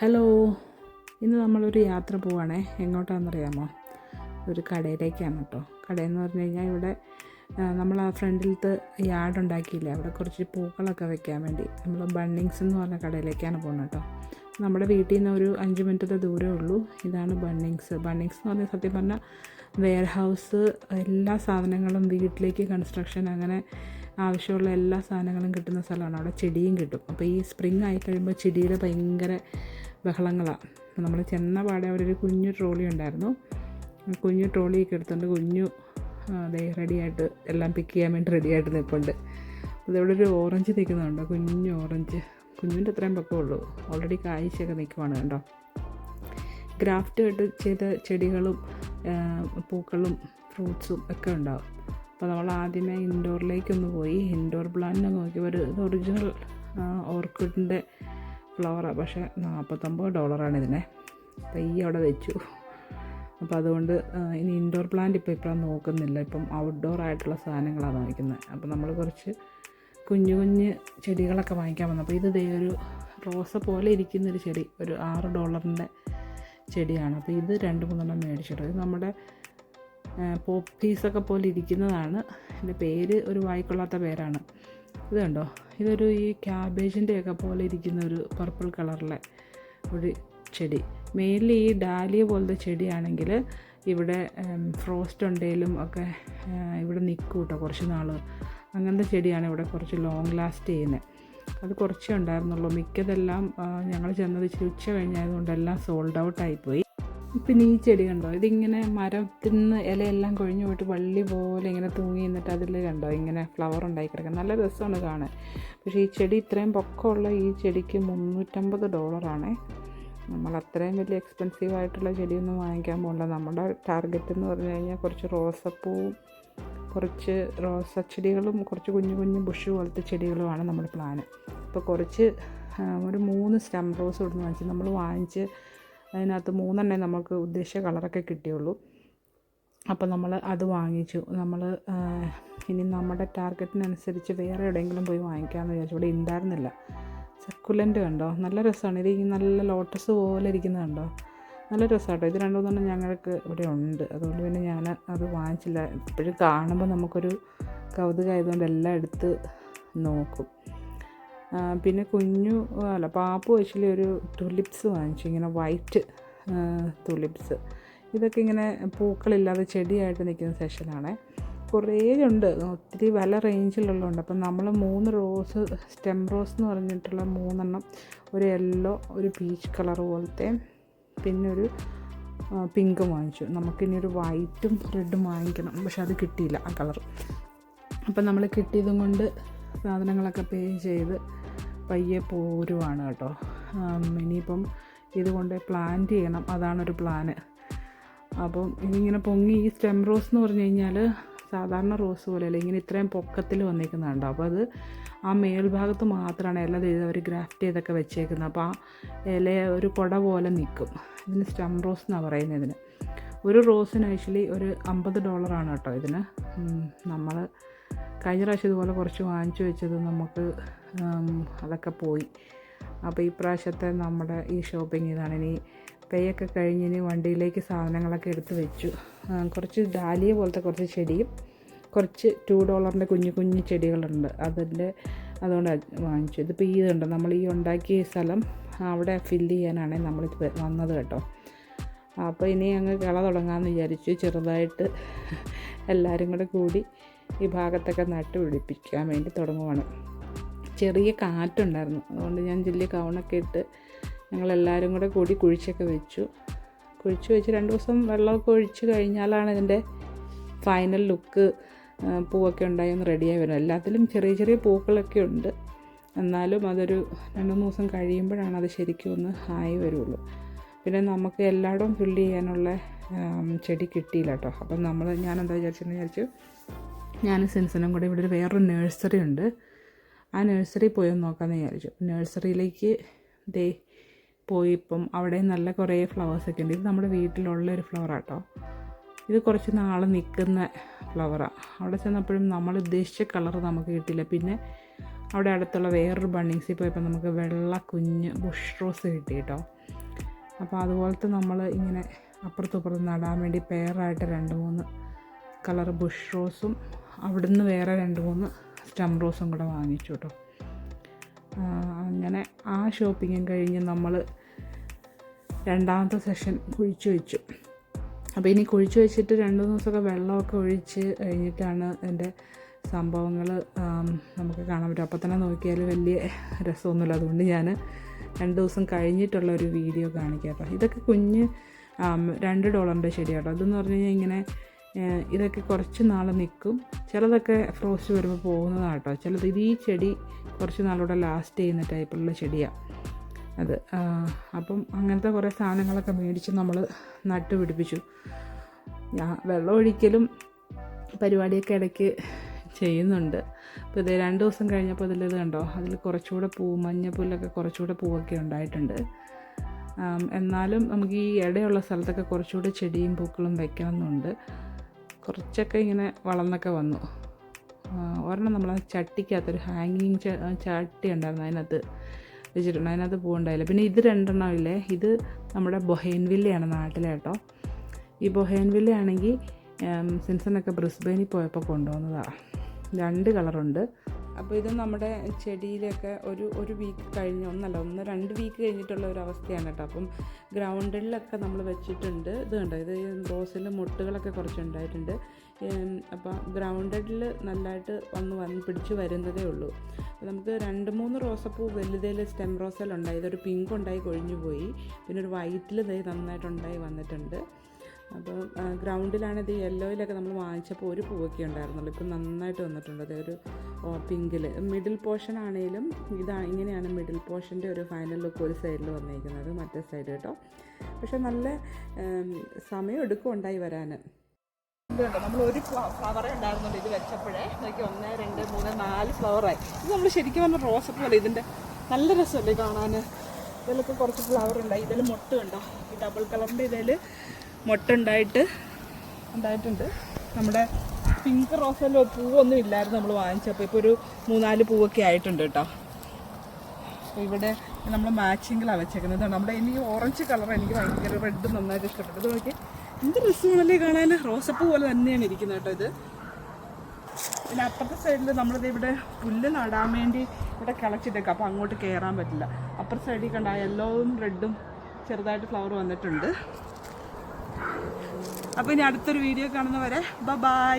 Hello ഇന്ന് നമ്മളൊരു യാത്ര പോവാണേ. എങ്ങോട്ടാണെന്നറിയാമോ? ഒരു കടയിലേക്കാണ് കേട്ടോ. കടയെന്ന് പറഞ്ഞു കഴിഞ്ഞാൽ ഇവിടെ നമ്മൾ ആ ഫ്രണ്ടിലത്തെ യാർഡ് ഉണ്ടാക്കിയില്ലേ? അവിടെ കുറച്ച് പൂക്കളൊക്കെ വെക്കാൻ വേണ്ടി. നമ്മൾ ബണ്ണിങ്സ് എന്ന് പറഞ്ഞ കടയിലേക്കാണ് പോകുന്നത് കേട്ടോ. നമ്മുടെ വീട്ടിൽ നിന്ന് ഒരു അഞ്ച് മിനിറ്റത്തെ ദൂരമേ ഉള്ളൂ. ഇതാണ് ബണ്ണിങ്സ് ബണ്ണിങ്സ് എന്ന് പറഞ്ഞാൽ സത്യം പറഞ്ഞാൽ വെയർ ഹൗസ് എല്ലാ സാധനങ്ങളും വീട്ടിലേക്ക് കൺസ്ട്രക്ഷൻ അങ്ങനെ ആവശ്യമുള്ള എല്ലാ സാധനങ്ങളും കിട്ടുന്ന സ്ഥലമാണ്. അവിടെ ചെടിയും കിട്ടും. അപ്പോൾ ഈ സ്പ്രിങ് ആയി കഴിയുമ്പോൾ ചെടിയുടെ ഭയങ്കര ബഹളങ്ങളാണ് നമ്മൾ ചെന്ന പാടെ അവിടെ ഒരു കുഞ്ഞു ട്രോളി ഉണ്ടായിരുന്നു. കുഞ്ഞു ട്രോളിയൊക്കെ എടുത്തുകൊണ്ട് കുഞ്ഞു ദേ റെഡിയായിട്ട് എല്ലാം പിക്ക് ചെയ്യാൻ വേണ്ടി റെഡിയായിട്ട് നിൽപ്പുണ്ട് അതിവിടെ ഒരു ഓറഞ്ച് നിൽക്കുന്നുണ്ടോ കുഞ്ഞു ഓറഞ്ച്. കുഞ്ഞിന്റെ അത്രയും പക്കമുള്ളൂ. ഓൾറെഡി കായ്ച്ചൊക്കെ നിൽക്കുവാണ് കണ്ടോ? ഗ്രാഫ്റ്റ് ആയിട്ട് ചെയ്ത ചെടികളും പൂക്കളും ഫ്രൂട്ട്സും ഒക്കെ ഉണ്ടാവും. അപ്പോൾ നമ്മൾ ആദ്യമേ ഇൻഡോറിലേക്കൊന്ന് പോയി. ഇൻഡോർ പ്ലാന്റിനെ നോക്കിയവർ ഇത് ഒറിജിനൽ ഓർക്കിഡിന്റെ ഫ്ലവറാണ് പക്ഷേ നാൽപ്പത്തൊമ്പത് ഡോളറാണ് ഇതിനെ. ഈ അവിടെ വെച്ചു. അപ്പോൾ അതുകൊണ്ട് ഇനി ഇൻഡോർ പ്ലാന്റ് ഇപ്പോൾ ഇപ്പോഴും നോക്കുന്നില്ല. ഇപ്പം ഔട്ട്ഡോർ ആയിട്ടുള്ള സാധനങ്ങളാണ് വാങ്ങിക്കുന്നത് അപ്പോൾ നമ്മൾ കുറച്ച് കുഞ്ഞു കുഞ്ഞ് ചെടികളൊക്കെ വാങ്ങിക്കാൻ വന്നു. അപ്പോൾ ഇത് ദേ ഒരു റോസ പോലെ ഇരിക്കുന്നൊരു ചെടി. ഒരു ആറ് ഡോളറിന്റെ ചെടിയാണ്. അപ്പോൾ ഇത് രണ്ട് മൂന്നെണ്ണം മേടിച്ചിട്ട്. ഇത് നമ്മുടെ പോപ്പീസൊക്കെ പോലെ ഇരിക്കുന്നതാണ്. എന്റെ പേര് ഒരു വായിക്കൊള്ളാത്ത പേരാണ്. ഇത് കണ്ടോ ഇതൊരു ഈ ക്യാബേജിന്റെയൊക്കെ പോലെ ഇരിക്കുന്ന ഒരു പർപ്പിൾ കളറിലെ ഒരു ചെടി. മെയിൻലി ഈ ഡാലിയ പോലത്തെ ചെടിയാണെങ്കിൽ ഇവിടെ ഫ്രോസ്റ്റ് ഉണ്ടെങ്കിലും ഒക്കെ ഇവിടെ നിൽക്കും കേട്ടോ കുറച്ച് നാൾ. അങ്ങനത്തെ ചെടിയാണ് ഇവിടെ കുറച്ച് ലോങ് ലാസ്റ്റ് ചെയ്യുന്നത്. അത് കുറച്ചേ ഉണ്ടായിരുന്നുള്ളൂ. മിക്കതെല്ലാം ഞങ്ങൾ ചെന്നത് ഉച്ച കഴിഞ്ഞായതുകൊണ്ട് എല്ലാം സോൾഡ് ഔട്ട് ആയിപ്പോയി. പിന്നെ ഈ ചെടി കണ്ടോ? ഇതിങ്ങനെ മരത്തിൽ നിന്ന് ഇലയെല്ലാം കൊഴിഞ്ഞു പോയിട്ട് വള്ളി പോലെ ഇങ്ങനെ തൂങ്ങി നിന്നിട്ട് അതിൽ കണ്ടോ? ഇങ്ങനെ ഫ്ലവർ ഉണ്ടായി കിടക്കാൻ നല്ല രസമാണ് കാണാൻ. പക്ഷേ ഈ ചെടി ഇത്രയും പൊക്കമുള്ള ഈ ചെടിക്ക് മുന്നൂറ്റമ്പത് ഡോളറാണ് നമ്മൾ അത്രയും വലിയ എക്സ്പെൻസീവ് ആയിട്ടുള്ള ചെടിയൊന്നും വാങ്ങിക്കാൻ പോകണ്ട നമ്മുടെ ടാർഗറ്റ് എന്ന് പറഞ്ഞു കഴിഞ്ഞാൽ കുറച്ച് റോസപ്പൂവും കുറച്ച് റോസച്ചെടികളും കുറച്ച് കുഞ്ഞു കുഞ്ഞു ബുഷ് പോലത്തെ ചെടികളുമാണ് നമ്മുടെ പ്ലാന് അപ്പോൾ കുറച്ച് ഒരു മൂന്ന് സ്റ്റം റോസ് ഇവിടുന്ന് വാങ്ങിച്ച് നമ്മൾ വാങ്ങിച്ച് അതിനകത്ത് മൂന്നെണ്ണേ നമുക്ക് ഉദ്ദേശിച്ച കളറൊക്കെ കിട്ടിയുള്ളൂ. അപ്പോൾ നമ്മൾ അത് വാങ്ങിച്ചു. നമ്മൾ ഇനി നമ്മുടെ ടാർഗറ്റിനനുസരിച്ച് വേറെ എവിടെയെങ്കിലും പോയി വാങ്ങിക്കാമെന്ന് വിചാരിച്ചു. ഇവിടെ ഉണ്ടായിരുന്നില്ല സക്കുലന്റ് കണ്ടോ? നല്ല രസമാണ് ഇത് നല്ല ലോട്ടസ് പോലെ ഇരിക്കുന്നത് കണ്ടോ? നല്ല രസമാട്ടോ ഇത് രണ്ടു മൂന്നെണ്ണം ഞങ്ങൾക്ക് ഇവിടെ ഉണ്ട്. അതുകൊണ്ട് പിന്നെ ഞാൻ അത് വാങ്ങിച്ചില്ല. ഇപ്പോഴും കാണുമ്പോൾ നമുക്കൊരു കൗതുകമായതുകൊണ്ട് എല്ലാം എടുത്ത് നോക്കും. പിന്നെ കുഞ്ഞു അല്ല പാപ്പു ആക്ച്വലി ഒരു തുലിപ്സ് വാങ്ങിച്ചു ഇങ്ങനെ വൈറ്റ് തുലിപ്സ്. ഇതൊക്കെ ഇങ്ങനെ പൂക്കളില്ലാതെ ചെടിയായിട്ട് നിൽക്കുന്ന സെഷനാണ് കുറേ ഉണ്ട് ഒത്തിരി വില റേഞ്ചിലുള്ളതുണ്ട് അപ്പം നമ്മൾ മൂന്ന് റോസ് സ്റ്റെം റോസ് എന്ന് പറഞ്ഞിട്ടുള്ള മൂന്നെണ്ണം ഒരു യെല്ലോ ഒരു പീച്ച് കളർ പോലത്തെ പിന്നെ ഒരു പിങ്ക് വാങ്ങിച്ചു. നമുക്കിനി ഒരു വൈറ്റും റെഡും വാങ്ങിക്കണം പക്ഷെ അത് കിട്ടിയില്ല ആ കളർ അപ്പം നമ്മൾ കിട്ടിയതും കൊണ്ട് സാധനങ്ങളൊക്കെ പേ ചെയ്ത് പയ്യെ പോരുവാണ് കേട്ടോ. ഇനിയിപ്പം ഇതുകൊണ്ട് പ്ലാന്റ് ചെയ്യണം. അതാണൊരു പ്ലാന് അപ്പം ഇതിങ്ങനെ പൊങ്ങി ഈ സ്റ്റെം റോസ് എന്ന് പറഞ്ഞു കഴിഞ്ഞാൽ സാധാരണ റോസ് പോലെയല്ല ഇങ്ങനെ ഇത്രയും പൊക്കത്തിൽ വന്നിരിക്കുന്നുണ്ടോ അപ്പോൾ അത് ആ മേൽഭാഗത്ത് മാത്രമാണ് ഇല ചെയ്ത് അവർ ഗ്രാഫ്റ്റ് ചെയ്തൊക്കെ വെച്ചേക്കുന്നത്. അപ്പോൾ ആ ഇല ഒരു കുട പോലെ നിൽക്കും. ഇതിന് സ്റ്റെം റോസ് എന്നാണ് പറയുന്നത് ഇതിന്. ഒരു റോസിന് ആക്ച്വലി ഒരു അമ്പത് ഡോളറാണ് കേട്ടോ ഇതിന്. നമ്മൾ കഴിഞ്ഞ പ്രാവശ്യം ഇതുപോലെ കുറച്ച് വാങ്ങിച്ചു വെച്ചത് നമുക്ക് അതൊക്കെ പോയി. അപ്പോൾ ഈ പ്രാവശ്യത്തെ നമ്മുടെ ഈ ഷോപ്പിംഗ് ഇതാണ്. ഇനി പേയൊക്കെ കഴിഞ്ഞ് ഇനി വണ്ടിയിലേക്ക് സാധനങ്ങളൊക്കെ എടുത്ത് വെച്ചു. കുറച്ച് ഡാലിയ പോലത്തെ കുറച്ച് ചെടിയും കുറച്ച് ടു ഡോളറിന്റെ കുഞ്ഞു കുഞ്ഞു ചെടികളുണ്ട്. അതിന്റെ അതുകൊണ്ട് അത് വാങ്ങിച്ചു. ഇതിപ്പോൾ ഈ ഇതുണ്ട് നമ്മൾ ഈ ഉണ്ടാക്കിയ സ്ഥലം അവിടെ ഫില്ല് ചെയ്യാനാണ് നമ്മൾ വന്നത് കേട്ടോ. അപ്പോൾ ഇനി അങ്ങ് കള തുടങ്ങാമെന്ന് വിചാരിച്ചു. ചെറുതായിട്ട് എല്ലാവരും കൂടെ കൂടി ഈ ഭാഗത്തൊക്കെ നട്ട് പിടിപ്പിക്കാൻ വേണ്ടി തുടങ്ങുവാണ്. ചെറിയ കാറ്റുണ്ടായിരുന്നു. അതുകൊണ്ട് ഞാൻ ചെല്ലിയ കവണൊക്കെ ഇട്ട് ഞങ്ങളെല്ലാവരും കൂടെ കൂടി കുഴിച്ചൊക്കെ വെച്ചു. കുഴിച്ച് വെച്ച് രണ്ട് ദിവസം വെള്ളമൊക്കെ ഒഴിച്ച് കഴിഞ്ഞാലാണ് ഇതിന്റെ ഫൈനൽ ലുക്ക് പൂവൊക്കെ ഉണ്ടായി ഒന്ന് റെഡിയായി വരും എല്ലാത്തിലും ചെറിയ ചെറിയ പൂക്കളൊക്കെ ഉണ്ട്. എന്നാലും അതൊരു രണ്ട് മൂന്ന് ദിവസം കഴിയുമ്പോഴാണ് അത് ശരിക്കും ഒന്ന് ആയി വരുള്ളൂ. പിന്നെ നമുക്ക് എല്ലായിടവും ഫില്ല് ചെയ്യാനുള്ള ചെടി കിട്ടിയില്ല കേട്ടോ. അപ്പം നമ്മൾ ഞാൻ എന്താ വിചാരിച്ചെന്ന് വിചാരിച്ചു? ഞാൻ സിൻസനും കൂടെ ഇവിടെ ഒരു വേറൊരു നേഴ്സറി ഉണ്ട്. ആ നേഴ്സറി പോയി ഒന്ന് നോക്കാമെന്ന് വിചാരിച്ചു. നേഴ്സറിയിലേക്ക് ദേ പോയി ഇപ്പം അവിടെ നല്ല കുറേ ഫ്ലവേഴ്സൊക്കെ ഉണ്ട്. ഇത് നമ്മുടെ വീട്ടിലുള്ള ഒരു ഫ്ലവറാണ് കേട്ടോ ഇത് കുറച്ച് നാൾ നിൽക്കുന്ന ഫ്ലവറാണ് അവിടെ ചെന്നപ്പോഴും നമ്മൾ ഉദ്ദേശിച്ച കളർ നമുക്ക് കിട്ടില്ല പിന്നെ അവിടെ അടുത്തുള്ള വേറൊരു ബണ്ണീസിൽ പോയപ്പോൾ നമുക്ക് വെള്ള കുഞ്ഞ് ബുഷ് റോസ് കിട്ടി കേട്ടോ അപ്പോൾ അതുപോലത്തെ നമ്മൾ ഇങ്ങനെ അപ്പുറത്തും ഇപ്പുറത്തും നടാൻ വേണ്ടി പെയറായിട്ട് രണ്ട് മൂന്ന് കളർ ബുഷ് റോസും അവിടുന്ന് വേറെ രണ്ട് മൂന്ന് സ്റ്റം റോസും കൂടെ വാങ്ങിച്ചു കേട്ടോ. അങ്ങനെ ആ ഷോപ്പിങ്ങും കഴിഞ്ഞ് നമ്മൾ രണ്ടാമത്തെ സെഷൻ കുഴിച്ചു വെച്ചു. അപ്പോൾ ഇനി കുഴിച്ചു വെച്ചിട്ട് രണ്ട് മൂന്ന് ദിവസമൊക്കെ വെള്ളമൊക്കെ ഒഴിച്ച് കഴിഞ്ഞിട്ടാണ് എന്റെ സംഭവങ്ങൾ നമുക്ക് കാണാൻ പറ്റും അപ്പോൾ തന്നെ നോക്കിയാൽ വലിയ രസമൊന്നുമില്ല. അതുകൊണ്ട് ഞാൻ രണ്ട് ദിവസം കഴിഞ്ഞിട്ടുള്ള ഒരു വീഡിയോ കാണിക്കാം കേട്ടോ. ഇതൊക്കെ കുഞ്ഞ് രണ്ട് ഡോളറിന്റെ ചെടിയാട്ടോ. അതെന്ന് പറഞ്ഞു കഴിഞ്ഞാൽ ഇങ്ങനെ ഇതൊക്കെ കുറച്ച് നാൾ നിൽക്കും ചിലതൊക്കെ ഫ്രോസ്റ്റ് വരുമ്പോൾ പോകുന്നതാണ് കേട്ടോ ചിലത് ഇത് ഈ ചെടി കുറച്ച് നാളൂടെ ലാസ്റ്റ് ചെയ്യുന്ന ടൈപ്പുള്ള ചെടിയാണ് അത് അപ്പം അങ്ങനത്തെ കുറേ സാധനങ്ങളൊക്കെ മേടിച്ച് നമ്മൾ നട്ടു പിടിപ്പിച്ചു. ഞാൻ വെള്ളം ഒഴിക്കലും പരിപാടിയൊക്കെ ഇടയ്ക്ക് ചെയ്യുന്നുണ്ട്. അപ്പോൾ ഇത് രണ്ട് ദിവസം കഴിഞ്ഞപ്പോൾ ഇതിലിത് കണ്ടോ? അതിൽ കുറച്ചുകൂടെ പൂ മഞ്ഞപ്പുല്ലൊക്കെ കുറച്ചുകൂടെ പൂവൊക്കെ ഉണ്ടായിട്ടുണ്ട്. എന്നാലും നമുക്ക് ഈ ഇടയുള്ള സ്ഥലത്തൊക്കെ കുറച്ചുകൂടെ ചെടിയും പൂക്കളും വെക്കണം കുറച്ചൊക്കെ ഇങ്ങനെ വളർന്നൊക്കെ വന്നു. ഒരെണ്ണം നമ്മൾ ആ ചട്ടിക്കകത്തൊരു ഹാങ്ങിങ് ചട്ടി ഉണ്ടായിരുന്നു. അതിനകത്ത് വെച്ചിട്ടുണ്ട്. അതിനകത്ത് പൂവുണ്ടായില്ല. പിന്നെ ഇത് രണ്ടെണ്ണം ഇല്ലേ? ഇത് നമ്മുടെ ബൊഹേൻവില്ലയാണ് നാട്ടിലെ കേട്ടോ. ഈ ബൊഹേൻവില്ല ആണെങ്കിൽ സിൻസണൊക്കെ ബ്രിസ്ബെയിനിൽ പോയപ്പോൾ കൊണ്ടുവന്നതാണ് രണ്ട് കളറുണ്ട്. അപ്പോൾ ഇത് നമ്മുടെ ചെടിയിലൊക്കെ ഒരു ഒരു വീക്ക് കഴിഞ്ഞ് ഒന്നല്ല ഒന്ന് രണ്ട് വീക്ക് കഴിഞ്ഞിട്ടുള്ള ഒരു അവസ്ഥയാണ് കേട്ടോ. അപ്പം ഗ്രൗണ്ടിലൊക്കെ നമ്മൾ വെച്ചിട്ടുണ്ട്. ഇത് കണ്ടോ? ഇത് റോസിൽ മുട്ടുകളൊക്കെ കുറച്ച് ഉണ്ടായിട്ടുണ്ട് അപ്പോൾ ഗ്രൗണ്ടഡിൽ നല്ലതായിട്ട് ഒന്ന് വന്ന് പിടിച്ച് വരുന്നതേ ഉള്ളൂ. നമുക്ക് രണ്ട് മൂന്ന് റോസപ്പൂ വലുതേൽ സ്റ്റെം റോസലുണ്ടായി ഇതൊരു പിങ്ക് ഉണ്ടായി കൊഴിഞ്ഞു പോയി. പിന്നെ ഒരു വൈറ്റിൽ ദേ നന്നായിട്ടുണ്ടായി വന്നിട്ടുണ്ട്. അപ്പോൾ ഗ്രൗണ്ടിലാണിത് യെല്ലോയിലൊക്കെ നമ്മൾ വാങ്ങിച്ചപ്പോൾ ഒരു പൂവൊക്കെ ഉണ്ടായിരുന്നുള്ളൂ. ഇപ്പം നന്നായിട്ട് വന്നിട്ടുണ്ട്. അതേ ഒരു പിങ്കിൽ മിഡിൽ പോർഷൻ ആണെങ്കിലും ഇതാ ഇങ്ങനെയാണ് മിഡിൽ പോർഷന്റെ ഒരു ഫൈനൽ ലുക്ക് ഒരു സൈഡിൽ വന്നിരിക്കുന്നത് മറ്റേ സൈഡ് കേട്ടോ. പക്ഷെ നല്ല സമയം എടുക്കും ഉണ്ടായി വരാൻ ഇതുണ്ട്? നമ്മൾ ഒരു ഫ്ലവറേ ഉണ്ടായിരുന്നുള്ളൂ ഇത് വെച്ചപ്പോഴേ. നോക്കി ഒന്ന് രണ്ട് മൂന്ന് നാല് ഫ്ലവറായി. ഇത് നമ്മൾ ശരിക്കും പറഞ്ഞ റോസപ്പ് പോലെ ഇതിന്റെ നല്ല രസമല്ലേ കാണാൻ ഇതിലൊക്കെ കുറച്ച് ഫ്ലവർ ഉണ്ടായി. ഇതിൽ മുട്ട ഉണ്ടോ ഈ ഡബിൾ കളറിന്റെ ഇതിൽ മുട്ട ഉണ്ടായിട്ട് ഉണ്ടായിട്ടുണ്ട്. നമ്മുടെ പിങ്ക് റോസല്ലോ പൂവൊന്നും ഇല്ലായിരുന്നു നമ്മൾ വാങ്ങിച്ചപ്പോൾ ഇപ്പോൾ ഒരു മൂന്നാൽ പൂവൊക്കെ ആയിട്ടുണ്ട് കേട്ടോ. ഇവിടെ നമ്മൾ മാച്ചിങ്ങിലാണ് വെച്ചേക്കുന്നത് നമ്മുടെ ഇനി ഓറഞ്ച് കളർ എനിക്ക് ഭയങ്കര റെഡ് നന്നായിട്ട് ഇഷ്ടപ്പെട്ടു. ഇത് നോക്കി എന്ത് രസമാണല്ലേ കാണാൻ. റോസപ്പൂ പോലെ തന്നെയാണ് ഇരിക്കുന്നത് കേട്ടോ ഇത്. പിന്നെ അപ്പുറത്തെ സൈഡിൽ നമ്മളിത് ഇവിടെ പുല്ല് നടാൻ വേണ്ടി ഇവിടെ കിളച്ചിട്ടേക്കാം. അപ്പോൾ അങ്ങോട്ട് കയറാൻ പറ്റില്ല. അപ്പുറത്തെ സൈഡിൽ കണ്ട യെല്ലോവും റെഡും ചെറുതായിട്ട് ഫ്ലവർ വന്നിട്ടുണ്ട്. അപ്പോൾ ഇനി അടുത്തൊരു വീഡിയോ കാണുന്നവരെ ബ